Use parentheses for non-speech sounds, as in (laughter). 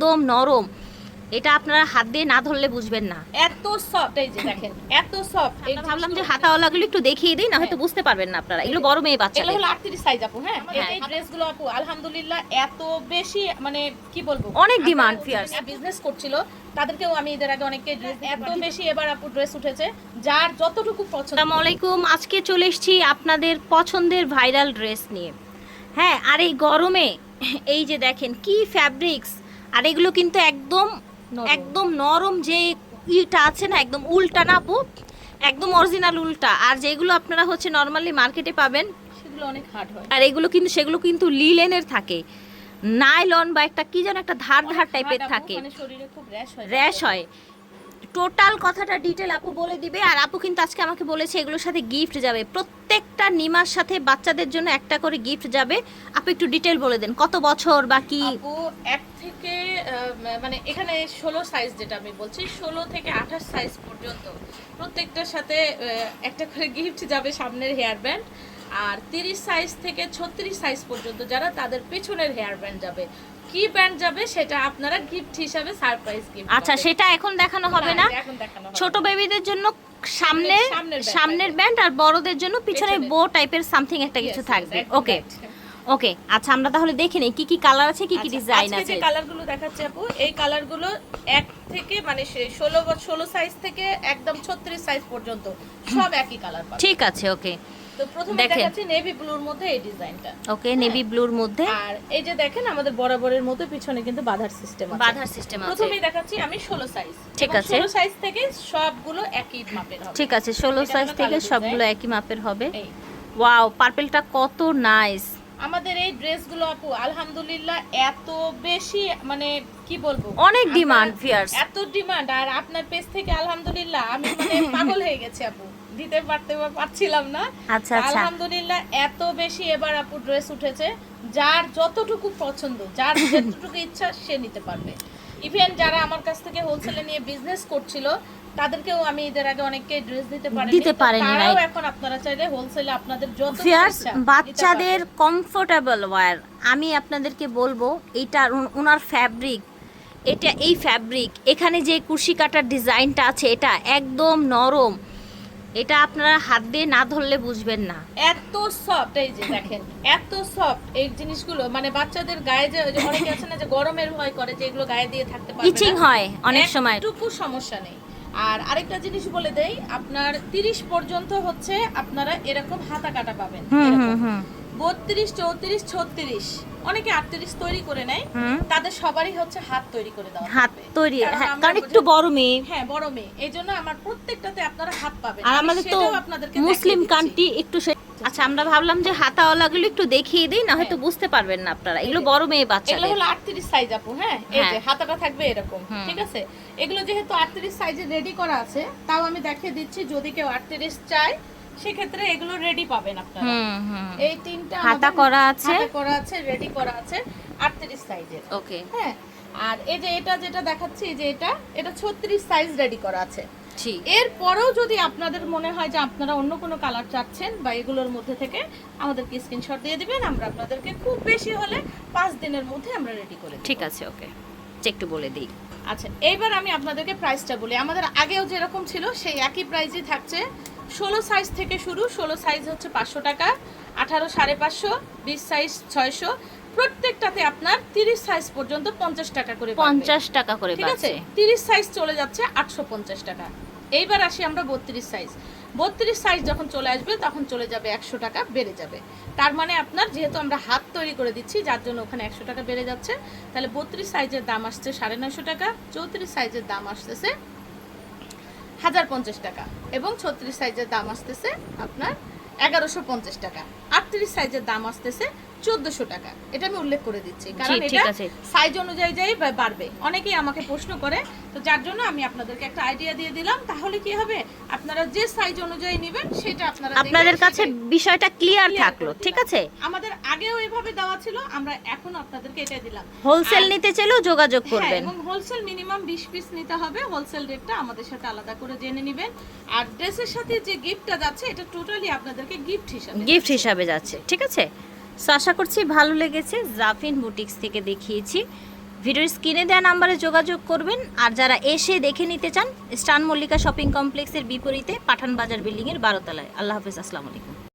একদম নরম। এটা আপনারা হাত দিয়ে না ধরলে বুঝবেন না। এত সফট এই যে দেখেন এত সফট এই আমরা ভাবলাম যে হাতাওয়ালাগুলো একটু দেখিয়ে দিই না হয়তো বুঝতে পারবেন না আপনারা। এগুলো বড় মেয়ে বাচ্চা এগুলো হলো 38 সাইজ আপু হ্যাঁ? হ্যাঁ। এই ড্রেসগুলো আপু আলহামদুলিল্লাহ এত বেশি মানে কি বলব? অনেক demand, fierce। বিজনেস করছিল তাদেরকেও আমি এদের আগে অনেককে এত বেশি এবার আপু ড্রেস উঠেছে যার যতটুকু পছন্দ। আসসালামু আলাইকুম। আজকে চলে এসেছি আপনাদের পছন্দের ভাইরাল ড্রেস নিয়ে। হ্যাঁ আর এই গরমে এই যে দেখেন কি ফ্যাব্রিক্স আর এগুলো কিন্তু একদম একদম নরম যে ইটা আছে না একদম উল্টা না আপু একদম অরিজিনাল উল্টা। আর যেগুলো আপনারা হচ্ছে নর্মালি মার্কেটে পাবেন সেগুলো অনেক হার্ড হয়। আর এগুলো কিন্তু সেগুলো কিন্তু লিলেনের থাকে। নাইলন বা একটা কি যেন একটা ধার ধার টাইপের থাকে। মানে শরীরে খুব র্যাশ হয়। র্যাশ হয়। টোটাল কথাটা ডিটেল আপু বলে দিবে, আর আপু কিন্তু আজকে আমাকে বলেছে এগুলোর সাথে গিফট যাবে। প্রত্যেকটা নিমার সাথে বাচ্চাদের জন্য একটা করে গিফট যাবে। আপু একটু ডিটেল বলে দেন, কত বছর বা কি? আপু, এক থেকে মানে এখানে ষোলো সাইজ যেটা আমি বলছি, ষোলো থেকে আঠাশ সাইজ পর্যন্ত। প্রত্যেকটার সাথে একটা করে গিফট যাবে সামনের হেয়ার ব্যান্ড আর তিরিশ সাইজ থেকে ছত্রিশ সাইজ পর্যন্ত যারা তাদের পেছনের হেয়ার ব্যান্ড যাবে। কি ব্যান্ড যাবে সেটা আপনারা গিফট হিসাবে সারপ্রাইজ গিফট আচ্ছা সেটা এখন দেখানো হবে না। ছোট বেবিদের জন্য সামনে সামনের ব্যান্ড আর বড়দের জন্য পিছনে বো টাইপের সামথিং একটা কিছু থাকবে। ওকে ওকে আচ্ছা আমরা তাহলে দেখে নিই কি কি কালার আছে কি কি আচ্ছা, ডিজাইন আজকে আছে। যে কালারগুলো দেখাচ্ছি আপু এই কালারগুলো এক থেকে মানে ষোলো ষোলো সাইজ থেকে একদম ছত্রিশ সাইজ পর্যন্ত সব একই কালার ঠিক আছে ওকে তো প্রথমে। দেখাচ্ছি নেভি ব্লুর মধ্যে এই ডিজাইনটা। ওকে নেভি ব্লুর মধ্যে। আর এই যে দেখেন আমাদের বরাবরের মতো পিছনে কিন্তু বাধার সিস্টেম আছে। বাধার সিস্টেম আছে। প্রথমে দেখাচ্ছি আমি ষোলো সাইজ ঠিক আছে। ষোলো সাইজ থেকে সবগুলো একই মাপের হবে। ঠিক আছে ষোলো এটা সাইজ থেকে সবগুলো একই মাপের হবে। ওয়াও পার্পেলটা কত নাইস আমাদের এই ড্রেসগুলো আপু আলহামদুলিল্লাহ এত বেশি মানে কি বলব? অনেক demand, fierce। এত ডিমান্ড আর আপনার পেজ থেকে আলহামদুলিল্লাহ আমি মানে (laughs) পাগল হয়ে গেছি আপু। দিতে পারতে পারছিলাম না। আচ্ছা আচ্ছা। আলহামদুলিল্লাহ এত বেশি এবার আপু ড্রেস উঠেছে যার যতটুকু পছন্দ যার (laughs) যতটুকু ইচ্ছা সে নিতে পারবে। ইভেন যারা আমার কাছ থেকে হোলসেলে নিয়ে বিজনেস করছিল তাদেরকেও আমি এদের আগে অনেককে ড্রেস দিতে পারিনি। দিতে পারেনি, তারাও এখন আপনারা চাইলে হোলসেলে আপনাদের যত ফিয়ার্স বাচ্চাদের। কমফোর্টেবল ওয়্যার আমি আপনাদেরকে বলব এইটা ওনার ফ্যাব্রিক এটা এই ফ্যাব্রিক এখানে যে কুশি কাটার ডিজাইনটা আছে এটা একদম নরম। এটা আপনারা হাত দিয়ে না ধরলে বুঝবেন না। এত সফট এই যে দেখেন এত সফট এই জিনিসগুলো মানে বাচ্চাদের গায়ে যে অনেকে আছে না যে গরমের ভয় করে যে এগুলো গায়ে দিয়ে থাকতে পারবে ইচিং হয় অনেক সময়। একটুকু সমস্যা নেই। আর আরেকটা জিনিস বলে দেই আপনার 30 পর্যন্ত হচ্ছে আপনারা এরকম হাতা কাটা পাবেন। হুম হুম হুম। বত্রিশ চৌত্রিশ ছত্রিশ। অনেকে আটত্রিশ তৈরি করে নেয়। তাদের সবারই হচ্ছে হাত তৈরি করে দেওয়া হাত তৈরি। কারণ হ্যাঁ, একটু বড় মেয়ে। হ্যাঁ বড় মেয়ে। এই জন্য আমার প্রত্যেকটাতে আপনারা হাত পাবেন। আর আমাদের তো মুসলিম। কান্ট্রি একটু আচ্ছা আমরা ভাবলাম যে হাতাওয়ালাগুলো একটু দেখিয়ে দিই না হয়তো বুঝতে পারবেন না আপনারা। এগুলো বড় মেয়ে এগুলো বাচ্চাদের হলো 38 সাইজ আপু হ্যাঁ? এই হ্যাঁ। যে হাতাটা থাকবে এরকম ঠিক আছে? এগুলো যেহেতু 38 সাইজে রেডি করা আছে তাও আমি দেখিয়ে দিচ্ছি যদি কেউ 38 চায় সেক্ষেত্রে এগুলো রেডি পাবেন আপনারা। এই তিনটা হাতা করা আছে? হাতা করা আছে রেডি করা আছে 38 সাইজের ওকে। হ্যাঁ আর এই যে এটা যেটা দেখাচ্ছি যে এটা এটা 36 সাইজ রেডি করা আছে। এরপরেও যদি আপনাদের মনে হয় যে আপনারা অন্য কোনো কালার চাচ্ছেন বা এগুলোর মধ্যে থেকে আমাদেরকে স্ক্রিনশট দিয়ে দিবেন আমরা আপনাদেরকে খুব বেশি হলে পাঁচ দিনের মধ্যে আমরা রেডি করে ঠিক আছে ওকে। একটু বলে দিই। আচ্ছা এইবার আমি আপনাদেরকে প্রাইসটা বলি। আমাদের আগেও যেরকম ছিল সেই একই প্রাইসই থাকছে ষোলো সাইজ থেকে শুরু ষোলো সাইজ হচ্ছে পাঁচশো টাকা আঠারো সাড়ে পাঁচশো বিশ সাইজ ছয়শো। প্রত্যেকটাতে আপনার তিরিশ সাইজ পর্যন্ত পঞ্চাশ টাকা করে পঞ্চাশ টাকা করে ঠিক আছে? তিরিশ সাইজ চলে যাচ্ছে আটশো পঞ্চাশ টাকা। এইবার আসি আমরা বত্রিশ সাইজ বত্রিশ সাইজ যখন চলে আসবে তখন চলে যাবে একশো টাকা বেড়ে যাবে। তার মানে আপনার যেহেতু আমরা হাত তৈরি করে দিচ্ছি যার জন্য ওখানে একশো টাকা বেড়ে যাচ্ছে তাহলে বত্রিশ সাইজের দাম আসছে সাড়ে নয়শো টাকা চৌত্রিশ সাইজের দাম আসতেছে হাজার পঞ্চাশ টাকা এবং ছত্রিশ সাইজের দাম আসতেছে আপনার এগারোশো পঞ্চাশ টাকা। আটত্রিশ সাইজের দাম আসতেছে চোদ্দশো টাকা। এটা আমি উল্লেখ করে দিচ্ছি কারণ এটা সাইজ অনুযায়ী যাই বাড়বে। অনেকেই আমাকে প্রশ্ন করে তো যার জন্য আমি আপনাদেরকে একটা আইডিয়া দিয়ে দিলাম তাহলে কি হবে? আপনারা যে সাইজ অনুযায়ী নেবেন সেটা আপনারা আপনাদের কাছে বিষয়টা ক্লিয়ার থাকল ঠিক আছে? আমাদের আগেও এভাবে দেওয়া ছিল আমরা এখন আপনাদেরকে এটাই দিলাম। হোলসেল নিতে চাইলেও যোগাযোগ হ্যাঁ, করবেন। এবং হোলসেল মিনিমাম বিশ পিস নিতে হবে হোলসেল রেটটা আমাদের সাথে আলাদা করে জেনে নেবেন। আর ড্রেসের সাথে যে গিফটটা যাচ্ছে এটা টোটালি আপনাদেরকে গিফট হিসাবে গিফট হিসাবে যাচ্ছে ঠিক আছে? সো আশা করছি ভালো লেগেছে, জাফিন বুটিক্স থেকে দেখিয়েছি। ভিডিওর স্ক্রিনে দেওয়া নাম্বারে যোগাযোগ করবেন, আর যারা এসে দেখে নিতে চান, স্টান মল্লিকা শপিং কমপ্লেক্সের বিপরীতে পাঠান বাজার বিল্ডিংয়ের বারোতলায়। আল্লাহ হাফিজ, আসসালামু আলাইকুম।